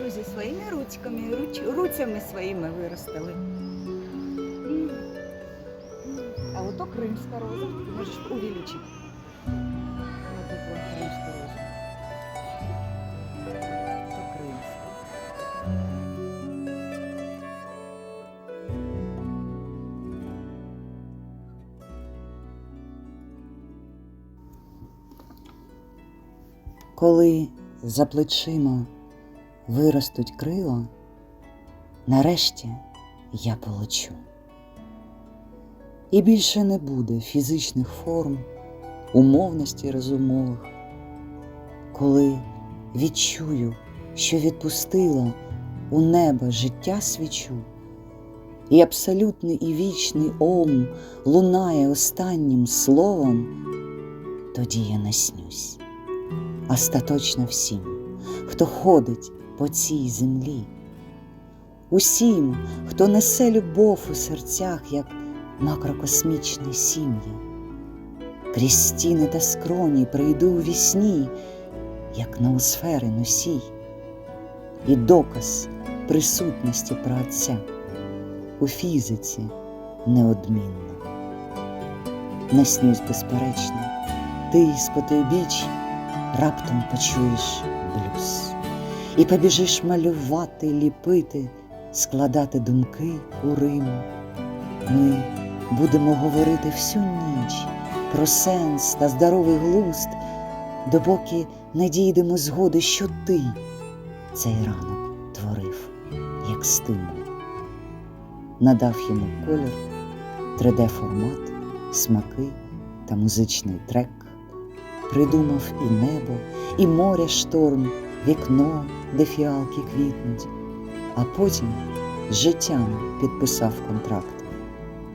друзі, своїми ручками, руч, руцями своїми виростили. А ото кримська роза. Можеш увеличити. Ось кримська роза. Коли за плечима виростуть крила, нарешті я полечу. І більше не буде фізичних форм, умовності розумових, коли відчую, що відпустила у небо життя свічу, і абсолютний і вічний ом лунає останнім словом, тоді я наснюсь остаточно всім, хто ходить по цій землі, усім, хто несе любов у серцях, як макрокосмічні сім'ї. Крізь стіни та скроні прийду у вісні, як ноосфери носій, і доказ присутності праотця у фізиці неодмінно. Наснюсь безперечно, ти з потойбіч раптом почуєш блюз і побіжиш малювати, ліпити, складати думки у Риму. Ми будемо говорити всю ніч про сенс та здоровий глузд, допоки не дійдемо згоди, що ти цей ранок творив, як стимул. Надав йому колір, 3D-формат, смаки та музичний трек придумав і небо, і море шторм, вікно, де фіалки квітнуть, а потім з життям підписав контракт.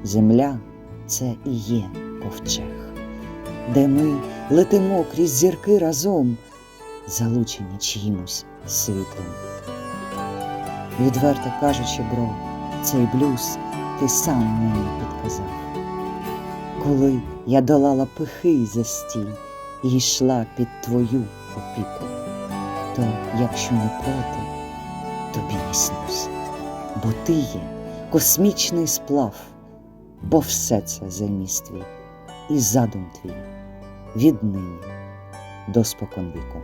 Земля це і є ковчег, де ми летимо крізь зірки разом, залучені чиїмось світлом. Відверто кажучи, бро, цей блюз ти сам мені підказав. Коли я долала пихи й застій і йшла під твою опіку, то, якщо не проти, тобі не снюсь, бо ти є космічний сплав, бо все це заміст твій і задум твій віднині до споконвіку.